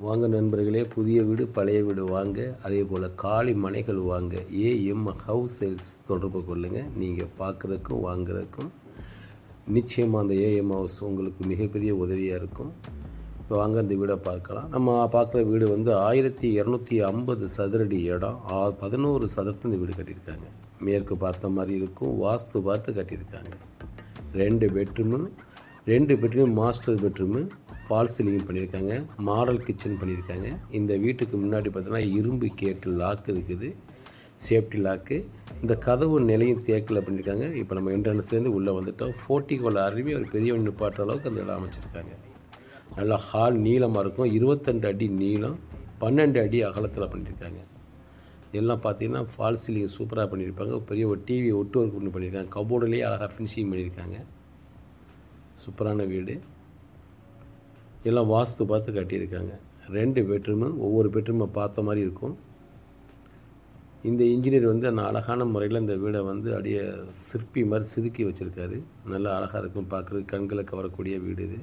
வாங்க நண்பர்களே புதிய வீடு பழைய வீடு வாங்க. அதே போல் காலி மனைகள் வாங்க. ஏஎம் ஹவுஸ் சேல்ஸ் தொடர்பு கொள்ளுங்கள் நீங்கள் பார்க்குறதுக்கும் வாங்குறதுக்கும் நிச்சயமாக அந்த ஏஎம் ஹவுஸ் உங்களுக்கு மிகப்பெரிய உதவியாக இருக்கும். இப்போ வாங்க அந்த வீடை பார்க்கலாம். நம்ம பார்க்குற வீடு வந்து ஆயிரத்தி இரநூத்தி ஐம்பது சதுரடி இடம். ஆ- பதினோரு சதுரத்து இந்த வீடு கட்டியிருக்காங்க. மேற்கு பார்த்த மாதிரி இருக்கும் வாஸ்து பார்த்து கட்டியிருக்காங்க. ரெண்டு பெட்ரூமு ரெண்டு bedroom master bedroom. False ceiling பண்ணியிருக்காங்க மாடல் கிச்சன் பண்ணியிருக்காங்க. இந்த வீட்டுக்கு முன்னாடி பார்த்தோன்னா இரும்பு கேட்டு லாக் இருக்குது சேஃப்டி லாக்கு. இந்த கதவு நிலையும் தேக்கில் பண்ணியிருக்காங்க. இப்போ நம்ம என்ட்ரன்ஸ்லேருந்து உள்ளே வந்துட்டோம். ஃபோர்ட்டிக்குள்ள அருவி ஒரு பெரிய நிப்பாட்டுற அளவுக்கு அந்த இடம் அமைச்சிருக்காங்க. நல்லா ஹால் நீளமாக இருக்கும். இருபத்தெண்டு அடி நீளம் பன்னெண்டு அடி அகலத்தில் பண்ணியிருக்காங்க. எல்லாம் பார்த்தீங்கன்னா ஃபால் சீலிங் சூப்பராக பண்ணியிருப்பாங்க பெரிய ஒரு டிவி ஒட்டு ஒர்க் ஒன்று பண்ணியிருக்காங்க. கபோர்டுலேயே அழகாக ஃபினிஷிங் பண்ணியிருக்காங்க. சூப்பரான வீடு. எல்லாம் வாஸ்து பார்த்து கட்டியிருக்காங்க. ரெண்டு பெட்ரூமு ஒவ்வொரு பெட்ரூமை பார்த்த மாதிரி இருக்கும். இந்த இன்ஜினியர் வந்து அந்த அழகான முறையில் இந்த வீடை வந்து அப்படியே சிற்பி மாதிரி செதுக்கி வச்சுருக்காரு. நல்லா அழகாக இருக்கும் பார்க்குறதுக்கு. கண்களை கவரக்கூடிய வீடு இது.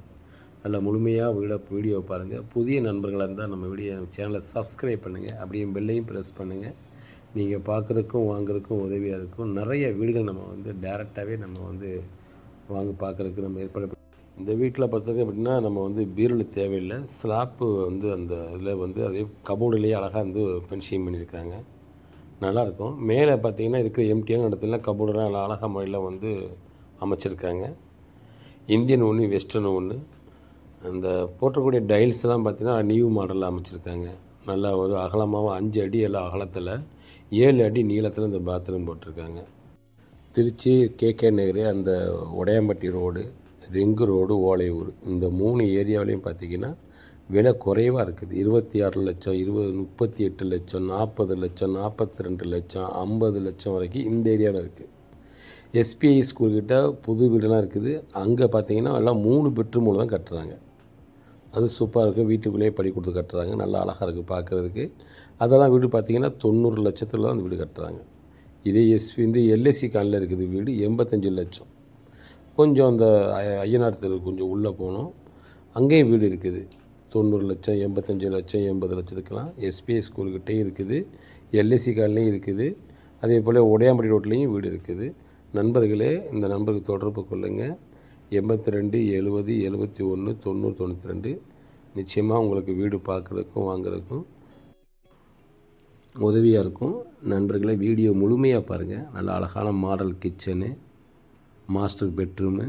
நல்லா முழுமையாக வீடை வீடியோ பாருங்கள் புதிய நண்பர்களாக இருந்தால் நம்ம வீடியோ சேனலை சப்ஸ்கிரைப் பண்ணுங்கள் அப்படியே பெல்லையும் ப்ரெஸ் பண்ணுங்கள் நீங்கள் பார்க்குறதுக்கும் வாங்குறதுக்கும் உதவியாக இருக்கும். நிறைய வீடுகள் நம்ம வந்து டேரெக்டாகவே நம்ம வந்து வாங்க பார்க்குறதுக்கு நம்ம ஏற்பாடு இந்த வீட்டில் பொறுத்தவரைக்கும் எப்படின்னா நம்ம வந்து பீரல் தேவையில்லை. ஸ்லாப்பு வந்து அந்த இதில் வந்து அதே கபோர்டுலேயே அழகாக வந்து பென்ஷிங் பண்ணியிருக்காங்க. நல்லாயிருக்கும் மேலே பார்த்தீங்கன்னா இருக்கிற எம்டியான இடத்துல கபோர்டெலாம் நல்லா அழகாக முறையில் வந்து அமைச்சிருக்காங்க. இந்தியன் ஒன்று வெஸ்டர்ன் ஒன்று அந்த போட்டக்கூடிய டைல்ஸ்லாம் பார்த்தீங்கன்னா நியூ மாடலில் அமைச்சிருக்காங்க. நல்லா ஒரு அகலமாகவும் அஞ்சு அடி எல்லாம் அகலத்தில் ஏழு அடி நீளத்தில் இந்த பாத்ரூம் போட்டிருக்காங்க. திருச்சி கேகே நகர் அந்த Udaiyampatti road ring road Olaiyur. இந்த மூணு ஏரியாவிலையும் பார்த்தீங்கன்னா விலை குறைவாக இருக்குது. இருபத்தி ஆறு லட்சம் இருபது முப்பத்தி எட்டு லட்சம் நாற்பது லட்சம் நாற்பத்தி ரெண்டு லட்சம் ஐம்பது லட்சம் வரைக்கும் இந்த ஏரியாவில் இருக்குது எஸ்பிஐ ஸ்கூல்கிட்ட புது வீடெல்லாம் இருக்குது. அங்கே பார்த்தீங்கன்னா எல்லாம் மூணு பெட்ரூமில் தான் கட்டுறாங்க. அது சூப்பராக இருக்குது வீட்டுக்குள்ளேயே படி கொடுத்து கட்டுறாங்க. நல்லா அழகாக இருக்குது பார்க்குறதுக்கு. அதெல்லாம் வீடு பார்த்தீங்கன்னா தொண்ணூறு லட்சத்தில் தான் அந்த வீடு கட்டுறாங்க. இதே எஸ்பி இந்த எல்ஐசி காலில் இருக்குது வீடு எண்பத்தஞ்சு லட்சம். கொஞ்சம் அந்த ஐயனார் தெரு கொஞ்சம் உள்ளே போனோம் அங்கேயும் வீடு இருக்குது. தொண்ணூறு லட்சம் எண்பத்தஞ்சு லட்சம் எண்பது லட்சத்துக்கெல்லாம் எஸ்பிஐ ஸ்கூல்கிட்டே இருக்குது. எல்ஐசி கால்லையும் இருக்குது. அதே போல் உடையாம்படி ரோட்லேயும் வீடு இருக்குது. நண்பர்களே இந்த நண்பருக்கு தொடர்பு கொள்ளுங்கள் எண்பத்தி ரெண்டு எழுபது எழுபத்தி ஒன்று தொண்ணூறு தொண்ணூற்றி ரெண்டு நிச்சயமாக உங்களுக்கு வீடு பார்க்குறதுக்கும் வாங்குறதுக்கும் உதவியாக இருக்கும். நண்பர்களே வீடியோ முழுமையாக பாருங்கள் நல்ல அழகான model kitchen. Master bedroom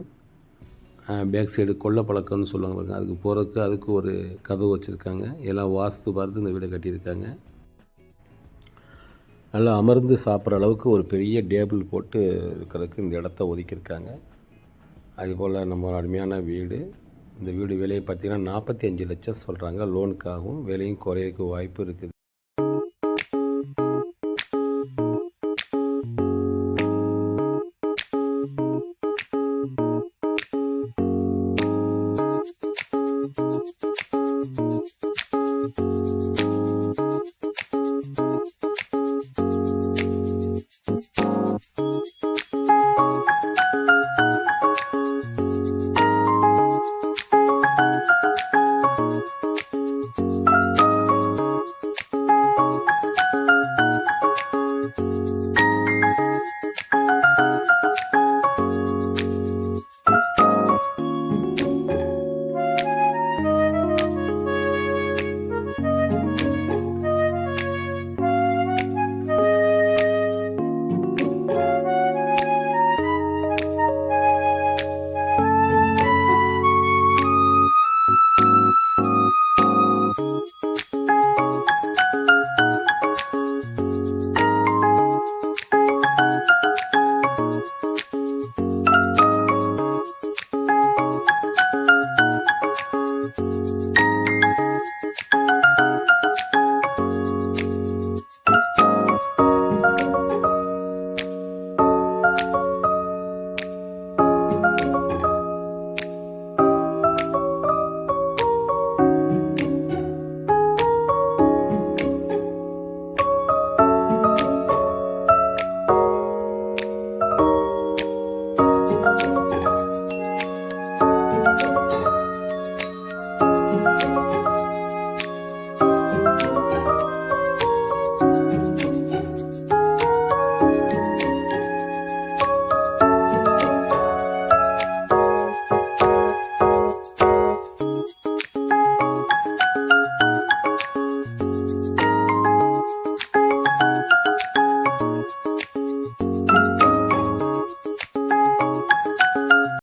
back side கொல்லை பழக்கம்னு சொல்லுவாங்க பாருங்க. அதுக்கு போகிறதுக்கு அதுக்கு ஒரு கதவு வச்சுருக்காங்க. எல்லாம் வாஸ்து பார்த்து இந்த வீடை கட்டியிருக்காங்க. நல்லா அமர்ந்து சாப்பிட்ற அளவுக்கு ஒரு பெரிய டேபிள் போட்டு இருக்கிறதுக்கு இந்த இடத்த ஒதுக்கியிருக்காங்க. அதுபோல் நம்ம அருமையான வீடு. இந்த வீடு விலையை பார்த்தீங்கன்னா நாற்பத்தி அஞ்சு லட்சம் சொல்கிறாங்க லோனுக்காகவும் விலையும் குறையிறதுக்கு வாய்ப்பு இருக்குது.